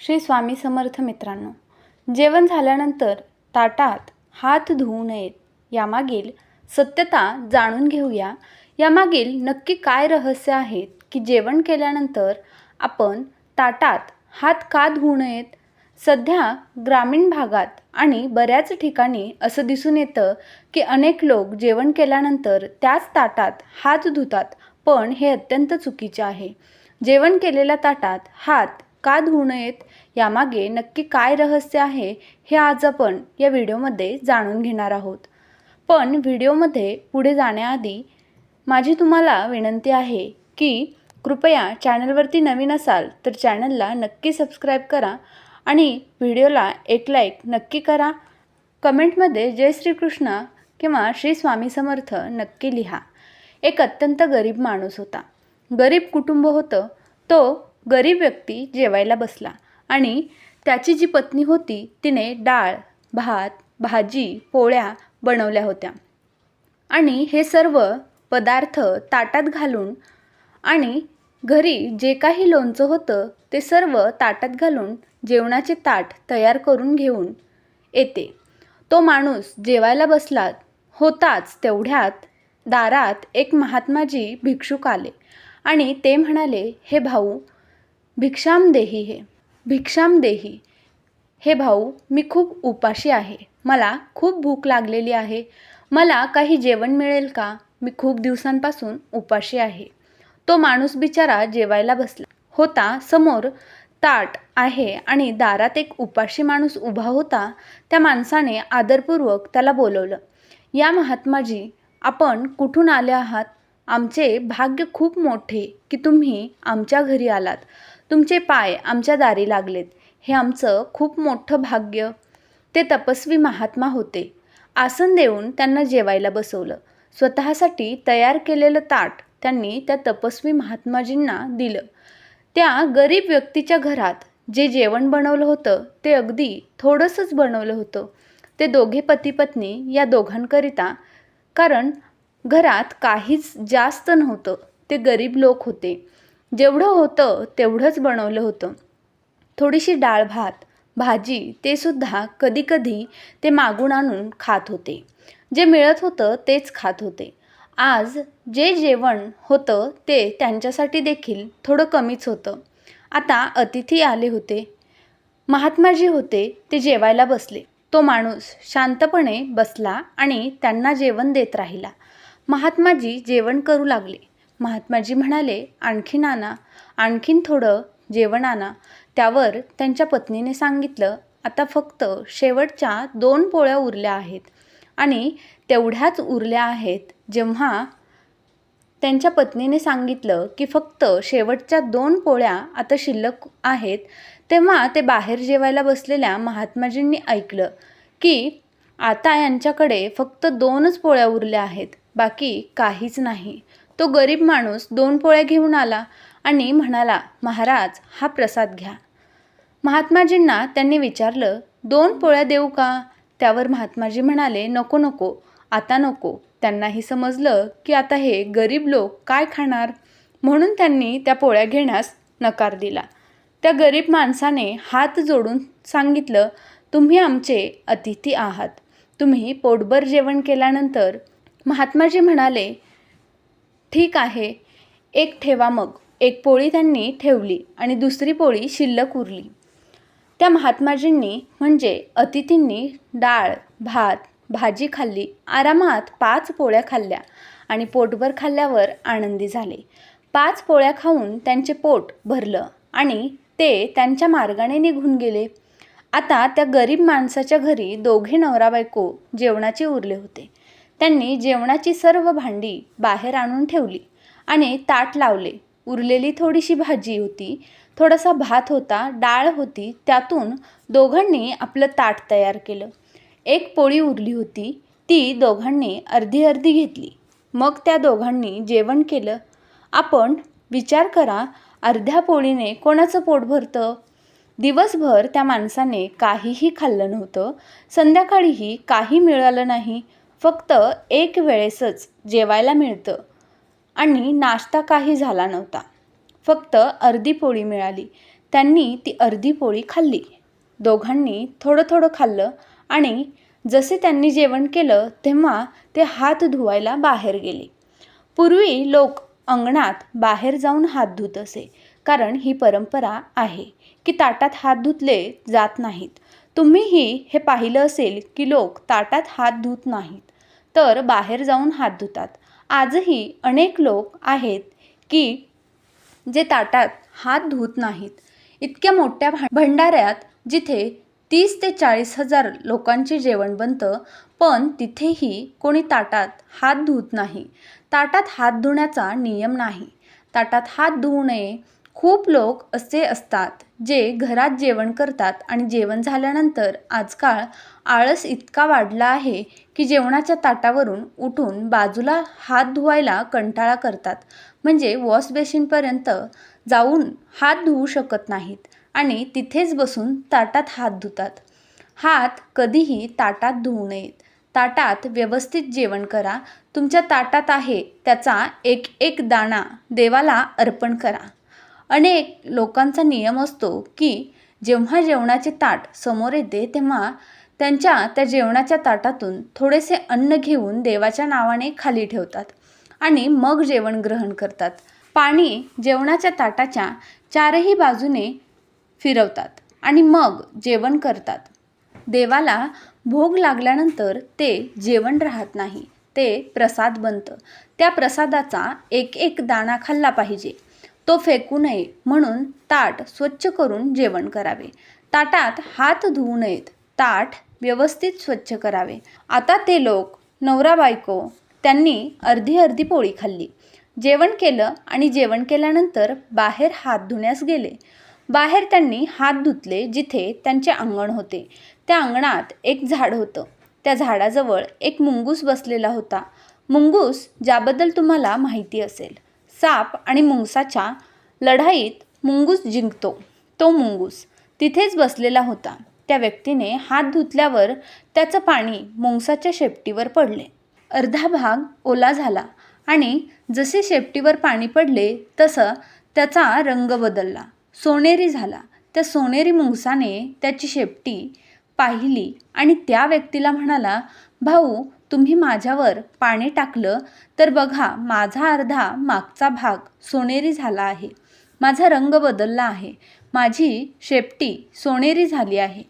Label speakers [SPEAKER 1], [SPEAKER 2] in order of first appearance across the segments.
[SPEAKER 1] श्री स्वामी समर्थ मित्रांनो जेवण झाल्यानंतर ताटात हात धुवू नयेत. यामागील सत्यता जाणून घेऊया. यामागील नक्की काय रहस्य आहेत की जेवण केल्यानंतर आपण ताटात हात का धुवू नयेत? सध्या ग्रामीण भागात आणि बऱ्याच ठिकाणी असं दिसून येतं की अनेक लोक जेवण केल्यानंतर त्याच ताटात हात धुतात पण हे अत्यंत चुकीचे आहे. जेवण केलेल्या ताटात हात का धुवू नयेत यामागे नक्की काय रहस्य आहे हे आज आपण या व्हिडिओमध्ये जाणून घेणार आहोत. पण व्हिडिओमध्ये पुढे जाण्याआधी माझी तुम्हाला विनंती आहे की कृपया चॅनलवरती नवीन असाल तर चॅनलला नक्की सबस्क्राईब करा आणि व्हिडिओला एक लाईक नक्की करा. कमेंटमध्ये जय श्रीकृष्ण किंवा श्री स्वामी समर्थ नक्की लिहा. एक अत्यंत गरीब माणूस होता. गरीब कुटुंब होतं. तो गरीब व्यक्ती जेवायला बसला आणि त्याची जी पत्नी होती तिने डाळ भात भाजी पोळ्या बनवल्या होत्या. आणि हे सर्व पदार्थ ताटात घालून आणि घरी जे काही लोणचं होतं ते सर्व ताटात घालून जेवणाचे ताट तयार करून घेऊन येते. तो माणूस जेवायला बसला होताच तेवढ्यात दारात एक महात्माजी भिक्षुक आले आणि ते म्हणाले हे भाऊ भिक्षाम देही हे. भिक्षाम देही. हे भाऊ मी खूप उपाशी आहे. मला खूप भूक लागलेली आहे. मला काही जेवण मिळेल का? मी खूप दिवसांपासून उपाशी आहे. तो माणूस बिचारा जेवायला बसला. होता समोर ताट आहे आणि दारात एक उपाशी माणूस उभा होता. त्या माणसाने आदरपूर्वक त्याला बोलवलं या महात्माजी आपण कुठून आले आहात? आमचे भाग्य खूप मोठे की तुम्ही आमच्या घरी आलात. तुमचे पाय आमच्या दारी लागलेत. हे आमचं खूप मोठं भाग्य. ते तपस्वी महात्मा होते. आसन देऊन त्यांना जेवायला बसवलं. स्वतःसाठी तयार केलेलं ताट त्यांनी त्या तपस्वी महात्माजींना दिलं. त्या गरीब व्यक्तीच्या घरात जे जेवण बनवलं होतं ते अगदी थोडंसंच बनवलं होतं. ते दोघे पती पत्नी या दोघांकरिता कारण घरात काहीच जास्त नव्हतं. ते गरीब लोक होते. जेवढं होतं तेवढंच बनवलं होतं. थोडीशी डाळ भात भाजी ते सुद्धा कधीकधी ते मागून आणून खात होते. जे मिळत होतं तेच खात होते. आज जे जेवण होतं ते त्यांच्यासाठी देखील थोडं कमीच होतं. आता अतिथी आले होते. महात्माजी होते ते जेवायला बसले. तो माणूस शांतपणे बसला आणि त्यांना जेवण देत राहिला. महात्माजी जेवण करू लागले. महात्माजी म्हणाले आणखीन आणा आणखीन थोडं जेवण आणा. त्यावर त्यांच्या पत्नीने सांगितलं आता फक्त शेवटच्या दोन पोळ्या उरल्या आहेत आणि तेवढ्याच उरल्या आहेत. जेव्हा त्यांच्या पत्नीने सांगितलं की फक्त शेवटच्या दोन पोळ्या आता शिल्लक आहेत तेव्हा ते बाहेर जेवायला बसलेल्या महात्माजींनी ऐकलं की आता यांच्याकडे फक्त दोनच पोळ्या उरल्या आहेत बाकी काहीच नाही. तो गरीब माणूस दोन पोळ्या घेऊन आला आणि म्हणाला महाराज हा प्रसाद घ्या. महात्माजींना त्यांनी विचारलं दोन पोळ्या देऊ का? त्यावर महात्माजी म्हणाले नको नको आता नको. त्यांनाही समजलं की आता हे गरीब लोक काय खाणार? म्हणून त्यांनी त्या पोळ्या घेण्यास नकार दिला. त्या गरीब माणसाने हात जोडून सांगितलं तुम्ही आमचे अतिथी आहात. तुम्ही पोटभर जेवण केल्यानंतर. महात्माजी म्हणाले ठीक आहे. एक ठेवा मग. एक पोळी त्यांनी ठेवली आणि दुसरी पोळी शिल्लक उरली. त्या महात्माजींनी म्हणजे अतिथींनी डाळ भात भाजी खाल्ली. आरामात पाच पोळ्या खाल्ल्या आणि पोटभर खाल्ल्यावर आनंदी झाले. पाच पोळ्या खाऊन त्यांचे पोट भरलं आणि ते त्यांच्या मार्गाने निघून गेले. आता त्या गरीब माणसाच्या घरी दोघे नवरा बायको जेवणाचे उरले होते. त्यांनी जेवणाची सर्व भांडी बाहेर आणून ठेवली आणि ताट लावले. उरलेली थोडीशी भाजी होती थोडासा भात होता डाळ होती त्यातून दोघांनी आपलं ताट तयार केलं. एक पोळी उरली होती ती दोघांनी अर्धी अर्धी घेतली. मग त्या दोघांनी जेवण केलं. आपण विचार करा अर्ध्या पोळीने कोणाचं पोट भरतं? दिवसभर त्या माणसाने काहीही खाल्लं नव्हतं संध्याकाळीही काही मिळालं नाही फक्त एक वेळेसच जेवायला मिळतं. आणि नाश्ता काही झाला नव्हता. फक्त अर्धी पोळी मिळाली. त्यांनी ती अर्धी पोळी खाल्ली. दोघांनी थोडं थोडं खाल्लं आणि जसे त्यांनी जेवण केलं तेव्हा ते हात धुवायला बाहेर गेले. पूर्वी लोक अंगणात बाहेर जाऊन हात धुत असे कारण ही परंपरा आहे की ताटात हात धुतले जात नाहीत. तुम्हीही हे पाहिलं असेल की लोक ताटात हात धुत नाहीत. तर बाहेर जाऊन हात धुतात. आजही अनेक लोक आहेत की जे ताटात हात धुत नाहीत. इतक्या मोठ्या भा भंडाऱ्यात जिथे तीस ते चाळीस हजार लोकांचे जेवण बनतं पण तिथेही कोणी ताटात हात धुत नाही. ताटात हात धुण्याचा नियम नाही. ताटात हात धुवू नये खूप लोक असे असतात जे घरात जेवण करतात आणि जेवण झाल्यानंतर आजकाल आळस इतका वाढला आहे की जेवणाच्या ताटावरून उठून बाजूला हात धुवायला कंटाळा करतात. म्हणजे वॉश बेसिनपर्यंत जाऊन हात धुवू शकत नाहीत आणि तिथेच बसून ताटात हात धुतात. हात कधीही ताटात धुवू नयेत. ताटात व्यवस्थित जेवण करा. तुमच्या ताटात आहे त्याचा एक एक दाणा देवाला अर्पण करा. अनेक लोकांचा नियम असतो की जेव्हा जेवणाचे ताट समोर येते तेव्हा त्यांच्या त्या जेवणाच्या ताटातून थोडेसे अन्न घेऊन देवाच्या नावाने खाली ठेवतात आणि मग जेवण ग्रहण करतात. पाणी जेवणाच्या ताटाच्या चारही बाजूने फिरवतात आणि मग जेवण करतात. देवाला भोग लागल्यानंतर ते जेवण राहत नाही ते प्रसाद बनतं. त्या प्रसादाचा एक एक दाणा खाल्ला पाहिजे. तो फेकू नये म्हणून ताट स्वच्छ करून जेवण करावे. ताटात हात धुवू नयेत ताट व्यवस्थित स्वच्छ करावे. आता ते लोक नवरा बायको त्यांनी अर्धी अर्धी पोळी खाल्ली. जेवण केलं आणि जेवण केल्यानंतर बाहेर हात धुण्यास गेले. बाहेर त्यांनी हात धुतले जिथे त्यांचे अंगण होते. त्या अंगणात एक झाड होतं. त्या झाडाजवळ एक मुंगूस बसलेला होता. मुंगूस ज्याबद्दल तुम्हाला माहिती असेल. साप आणि मुंगसाच्या लढाईत मुंगूस जिंकतो. तो मुंगूस तिथेच बसलेला होता. त्या व्यक्तीने हात धुतल्यावर त्याचं पाणी मुंगसाच्या शेपटीवर पडले. अर्धा भाग ओला झाला आणि जसे शेपटीवर पाणी पडले तसं त्याचा रंग बदलला. सोनेरी झाला. त्या सोनेरी मुंगसाने त्याची शेपटी पाहिली आणि त्या व्यक्तीला म्हणाला भाऊ तुम्ही माझ्यावर पाणी टाकलं तर बघा माझा अर्धा मागचा भाग सोनेरी झाला आहे. माझा रंग बदलला आहे. माझी शेपटी सोनेरी झाली आहे.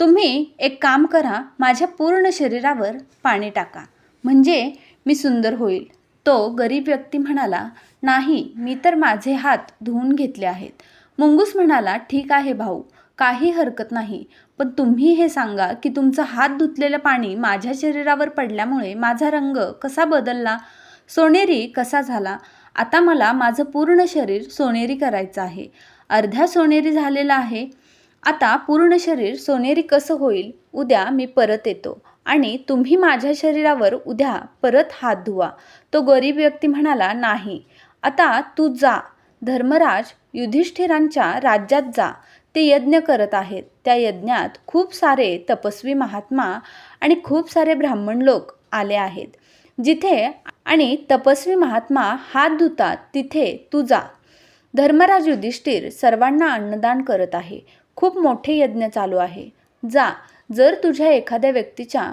[SPEAKER 1] तुम्ही एक काम करा माझ्या पूर्ण शरीरावर पाणी टाका. म्हणजे मी सुंदर होईल. तो गरीब व्यक्ती म्हणाला नाही मी तर माझे हात धुवून घेतले आहेत. मुंगूस म्हणाला ठीक आहे भाऊ. काही हरकत नाही. पण तुम्ही हे सांगा की तुमचं हात धुतलेलं पाणी माझ्या शरीरावर पडल्यामुळे माझा रंग कसा बदलला? सोनेरी कसा झाला? आता मला माझं पूर्ण शरीर सोनेरी करायचं आहे. अर्ध्या सोनेरी झालेलं आहे. आता पूर्ण शरीर सोनेरी कसं होईल? उद्या मी परत येतो. आणि तुम्ही माझ्या शरीरावर उद्या परत हात धुवा. तो गरीब व्यक्ती म्हणाला नाही. आता तू जा. धर्मराज युधिष्ठिरांच्या राज्यात जा. ते यज्ञ करत आहेत. त्या यज्ञात खूप सारे तपस्वी महात्मा आणि खूप सारे ब्राह्मण लोक आले आहेत. जिथे आणि तपस्वी महात्मा हात धुतात तिथे तू जा. धर्मराज युधिष्ठिर सर्वांना अन्नदान करत आहे. खूप मोठे यज्ञ चालू आहे. जा जर तुझ्या एखाद्या व्यक्तीच्या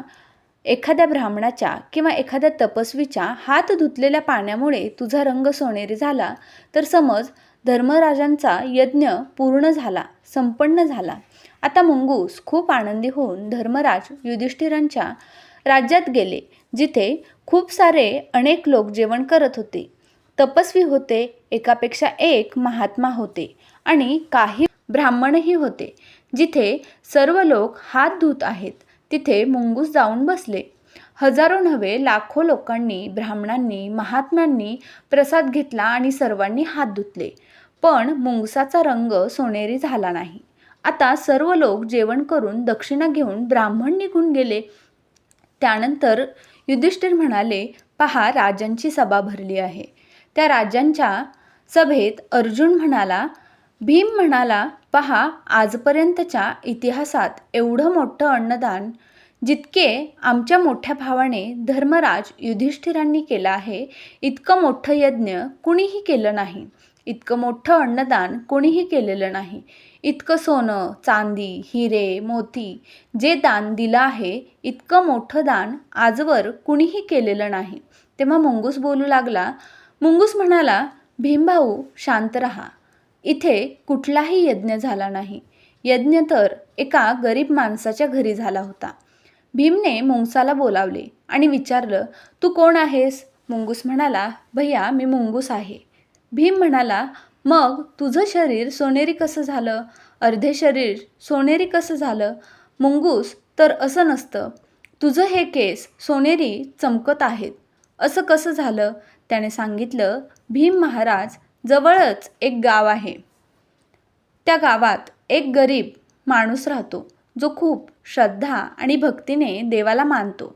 [SPEAKER 1] एखाद्या ब्राह्मणाच्या किंवा एखाद्या तपस्वीच्या हात धुतलेल्या पाण्यामुळे तुझा रंग सोनेरी झाला तर समज धर्मराजांचा यज्ञ पूर्ण झाला संपन्न झाला. आता मुंगूस खूप आनंदी होऊन धर्मराज युधिष्ठिरांच्या राज्यात गेले जिथे खूप सारे अनेक लोक जेवण करत होते. तपस्वी होते एकापेक्षा एक महात्मा होते आणि काही ब्राह्मणही होते. जिथे सर्व लोक हात धुत आहेत तिथे मुंगूस जाऊन बसले. हजारो नव्हे लाखो लोकांनी ब्राह्मणांनी महात्म्यांनी प्रसाद घेतला आणि सर्वांनी हात धुतले. पण मुंगसाचा रंग सोनेरी झाला नाही. आता सर्व लोक जेवण करून दक्षिणा घेऊन ब्राह्मण निघून गेले. त्यानंतर युधिष्ठिर म्हणाले पहा राजांची सभा भरली आहे. त्या राजांच्या सभेत अर्जुन म्हणाला भीम म्हणाला पहा आजपर्यंतच्या इतिहासात एवढं मोठं अन्नदान जितके आमच्या मोठ्या भावाने धर्मराज युधिष्ठिरांनी केलं आहे इतकं मोठं यज्ञ कुणीही केलं नाही. इतकं मोठं अन्नदान कोणीही केलेलं नाही. इतकं सोनं चांदी हिरे मोती जे दान दिलं आहे इतकं मोठं दान आजवर कुणीही केलेलं नाही. तेव्हा मुंगूस बोलू लागला मुंगूस म्हणाला भीमभाऊ शांत रहा. इथे कुठलाही यज्ञ झाला नाही. यज्ञ तर एका गरीब माणसाच्या घरी झाला होता. भीमने मुंगसाला बोलावले आणि विचारलं तू कोण आहेस? मुंगूस म्हणाला भैया मी मुंगूस आहे. भीम म्हणाला मग तुझं शरीर सोनेरी कसं झालं? अर्धे शरीर सोनेरी कसं झालं? मुंगूस तर असं नसतं. तुझं हे केस सोनेरी चमकत आहेत. असं कसं झालं? त्याने सांगितलं भीम महाराज जवळच एक गाव आहे. त्या गावात एक गरीब माणूस राहतो जो खूप श्रद्धा आणि भक्तीने देवाला मानतो.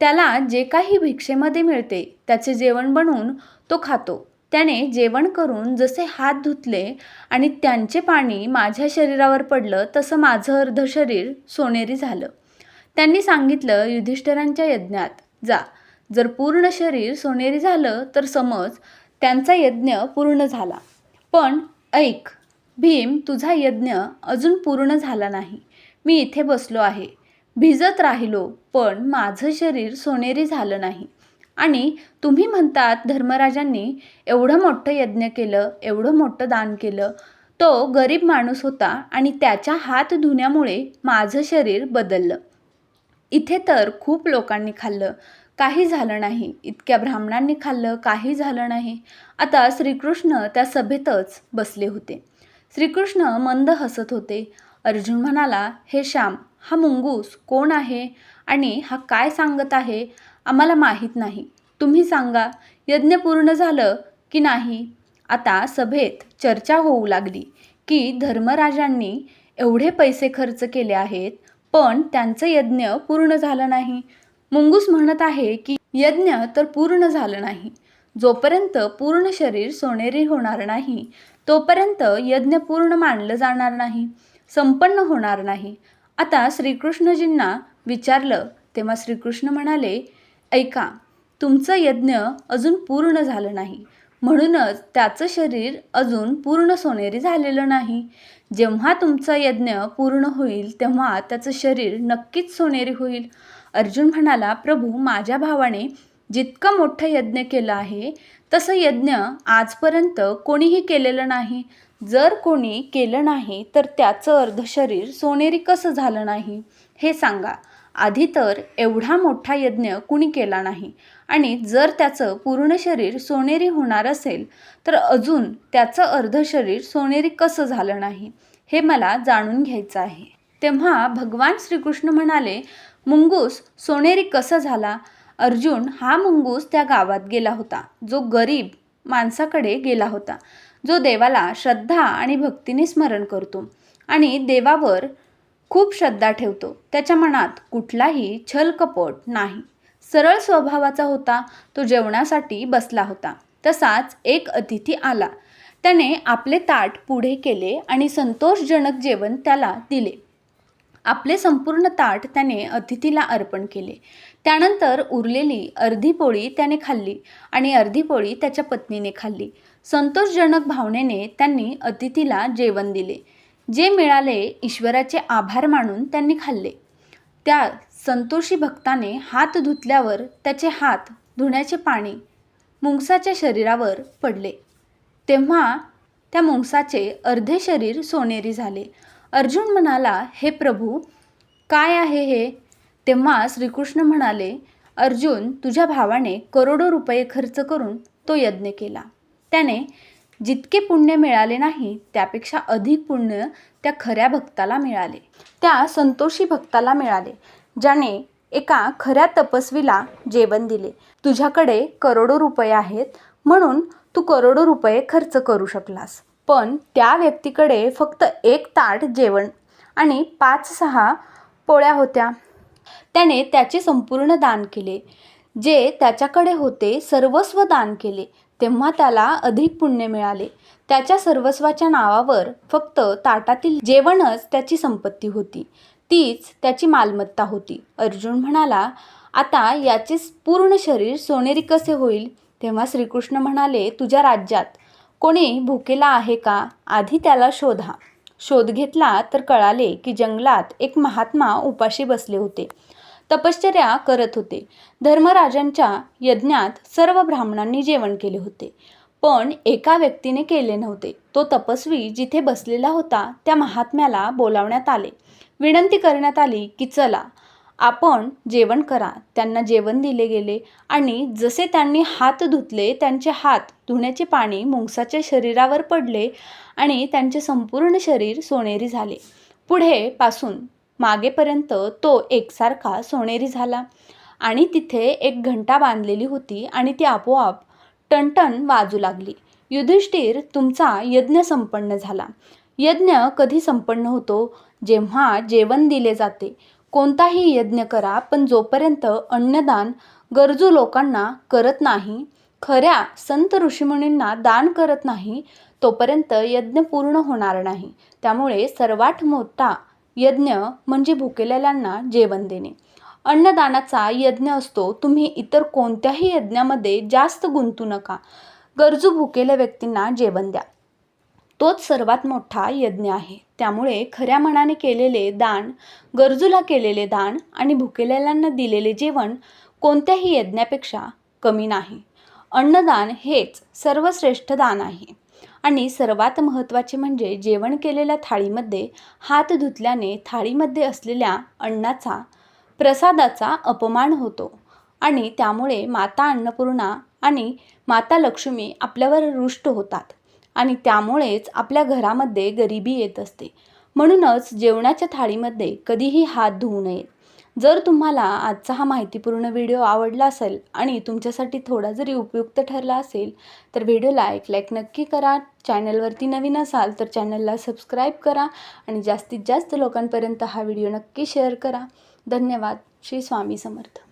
[SPEAKER 1] त्याला जे काही भिक्षेमध्ये मिळते त्याचे जेवण बनवून तो खातो. त्याने जेवण करून जसे हात धुतले आणि त्यांचे पाणी माझ्या शरीरावर पडलं तसं माझं अर्ध शरीर सोनेरी झालं. त्यांनी सांगितलं युधिष्ठिरांच्या यज्ञात जा. जर पूर्ण शरीर सोनेरी झालं तर समज त्यांचा यज्ञ पूर्ण झाला. पण ऐक भीम तुझा यज्ञ अजून पूर्ण झाला नाही. मी इथे बसलो आहे. भिजत राहिलो पण माझं शरीर सोनेरी झालं नाही. आणि तुम्ही म्हणतात धर्मराजांनी एवढं मोठं यज्ञ केलं एवढं मोठं दान केलं. तो गरीब माणूस होता आणि त्याच्या हात धुण्यामुळे माझं शरीर बदललं. इथे तर खूप लोकांनी खाल्लं. काही झालं नाही. इतक्या ब्राह्मणांनी खाल्लं काही झालं नाही. आता श्रीकृष्ण त्या सभेतच बसले होते. श्रीकृष्ण मंद हसत होते. अर्जुन म्हणाला हे श्याम हा मुंगूस कोण आहे आणि हा काय सांगत आहे? आम्हाला माहीत नाही. तुम्ही सांगा यज्ञ पूर्ण झालं की नाही? आता सभेत चर्चा होऊ लागली की धर्मराजांनी एवढे पैसे खर्च केले आहेत पण त्यांचं यज्ञ पूर्ण झालं नाही. मुंगूस म्हणत आहे की यज्ञ तर पूर्ण झालं नाही. जोपर्यंत पूर्ण शरीर सोनेरी होणार नाही तोपर्यंत यज्ञ पूर्ण मानलं जाणार नाही संपन्न होणार नाही. आता श्रीकृष्णजींना विचारलं तेव्हा श्रीकृष्ण म्हणाले ऐका तुमचं यज्ञ अजून पूर्ण झालं नाही. म्हणूनच त्याचं शरीर अजून पूर्ण सोनेरी झालेलं नाही. जेव्हा तुमचं यज्ञ पूर्ण होईल तेव्हा त्याचं शरीर नक्कीच सोनेरी होईल. अर्जुन म्हणाला प्रभू माझ्या भावाने जितकं मोठं यज्ञ केलं आहे तसं यज्ञ आजपर्यंत कोणीही केलेलं नाही. जर कोणी केलं नाही तर त्याचं अर्ध शरीर सोनेरी कसं झालं नाही? हे सांगा. आधी तर एवढा मोठा यज्ञ कुणी केला नाही. आणि जर त्याचं पूर्ण शरीर सोनेरी होणार असेल तर अजून त्याचं अर्ध शरीर सोनेरी कसं झालं नाही हे मला जाणून घ्यायचं आहे. तेव्हा भगवान श्रीकृष्ण म्हणाले मुंगूस सोनेरी कसं झाला अर्जुन हा मुंगूस त्या गावात गेला होता जो गरीब माणसाकडे गेला होता जो देवाला श्रद्धा आणि भक्तीने स्मरण करतो. आणि देवावर खूप श्रद्धा ठेवतो. त्याच्या मनात कुठलाही छलकपट नाही. सरळ स्वभावाचा होता तो जेवणासाठी बसला होता. तसाच एक अतिथी आला. त्याने आपले ताट पुढे केले आणि संतोषजनक जेवण त्याला दिले. आपले संपूर्ण ताट त्याने अतिथीला अर्पण केले. त्यानंतर उरलेली अर्धी पोळी त्याने खाल्ली आणि अर्धी पोळी त्याच्या पत्नीने खाल्ली. संतोषजनक भावनेने त्यांनी अतिथीला जेवण दिले. जे मिळाले ईश्वराचे आभार मानून त्यांनी खाल्ले. त्या संतोषी भक्ताने हात धुतल्यावर त्याचे हात धुण्याचे पाणी मुंगसाच्या शरीरावर पडले. तेव्हा त्या मुंगसाचे अर्धे शरीर सोनेरी झाले. अर्जुन म्हणाला हे प्रभू काय आहे हे? तेव्हा श्रीकृष्ण म्हणाले अर्जुन तुझ्या भावाने करोडो रुपये खर्च करून तो यज्ञ केला. त्याने जितके पुण्य मिळाले नाही त्यापेक्षा अधिक पुण्य त्या खऱ्या भक्ताला मिळाले. त्या संतोषी भक्ताला मिळाले ज्याने एका खऱ्या तपस्वीला जेवण दिले. तुझ्याकडे करोडो रुपये आहेत म्हणून तू करोडो रुपये खर्च करू शकलास. पण त्या व्यक्तीकडे फक्त एक ताट जेवण आणि पाच सहा पोळ्या होत्या. त्याने त्याचे संपूर्ण दान केले जे त्याच्याकडे होते सर्वस्व दान केले. तेव्हा त्याला अधिक पुण्य मिळाले. त्याच्या सर्वस्वाच्या नावावर फक्त ताटातील जेवणच त्याची संपत्ती होती. तीच त्याची मालमत्ता होती. अर्जुन म्हणाला आता याचे पूर्ण शरीर सोनेरी कसे होईल? तेव्हा श्रीकृष्ण म्हणाले तुझ्या राज्यात कोणी भुकेला आहे का? आधी त्याला शोधा. शोध घेतला तर कळाले की जंगलात एक महात्मा उपाशी बसले होते. तपश्चर्या करत होते. धर्मराजांच्या यज्ञात सर्व ब्राह्मणांनी जेवण केले होते. पण एका व्यक्तीने केले नव्हते. तो तपस्वी जिथे बसलेला होता त्या महात्म्याला बोलावण्यात आले. विनंती करण्यात आली की चला आपण जेवण करा. त्यांना जेवण दिले गेले आणि जसे त्यांनी हात धुतले त्यांचे हात धुण्याचे पाणी मुंगसाच्या शरीरावर पडले आणि त्यांचे संपूर्ण शरीर सोनेरी झाले. पुढे पासून मागेपर्यंत तो एकसारखा सोनेरी झाला. आणि तिथे एक घंटा बांधलेली होती आणि ती आपोआप टणटण वाजू लागली. युधिष्ठिर तुमचा यज्ञ संपन्न झाला. यज्ञ कधी संपन्न होतो? जेव्हा जेवण दिले जाते. कोणताही यज्ञ करा पण जोपर्यंत अन्नदान गरजू लोकांना करत नाही खऱ्या संत ऋषीमुनींना दान करत नाही तोपर्यंत यज्ञ पूर्ण होणार नाही. त्यामुळे सर्वात मोठा यज्ञ म्हणजे भुकेलेल्यांना जेवण देणे. अन्नदानाचा यज्ञ असतो. तुम्ही इतर कोणत्याही यज्ञामध्ये जास्त गुंतू नका. गरजू भुकेल्या व्यक्तींना जेवण द्या. तोच सर्वात मोठा यज्ञ आहे. त्यामुळे खऱ्या मनाने केलेले दान गरजूला केलेले दान आणि भुकेलेल्यांना दिलेले जेवण कोणत्याही यज्ञापेक्षा कमी नाही. अन्नदान हेच सर्वश्रेष्ठ दान आहे. आणि सर्वात महत्त्वाचे म्हणजे जेवण केलेल्या थाळीमध्ये हात धुतल्याने थाळीमध्ये असलेल्या अन्नाचा प्रसादाचा अपमान होतो. आणि त्यामुळे माता अन्नपूर्णा आणि माता लक्ष्मी आपल्यावर रुष्ट होतात आणि त्यामुळेच आपल्या घरामध्ये गरिबी येत असते. म्हणूनच जेवणाच्या थाळीमध्ये कधीही हात धुवू नयेत. जर तुम्हाला आजचा हा माहितीपूर्ण व्हिडिओ आवडला असेल आणि तुमच्यासाठी थोडा जरी उपयुक्त ठरला असेल तर व्हिडिओला एक लाईक नक्की करा. चॅनलवरती नवीन असाल तर चॅनलला सबस्क्राईब करा आणि जास्तीत जास्त लोकांपर्यंत हा व्हिडिओ नक्की शेअर करा. धन्यवाद. श्री स्वामी समर्थ.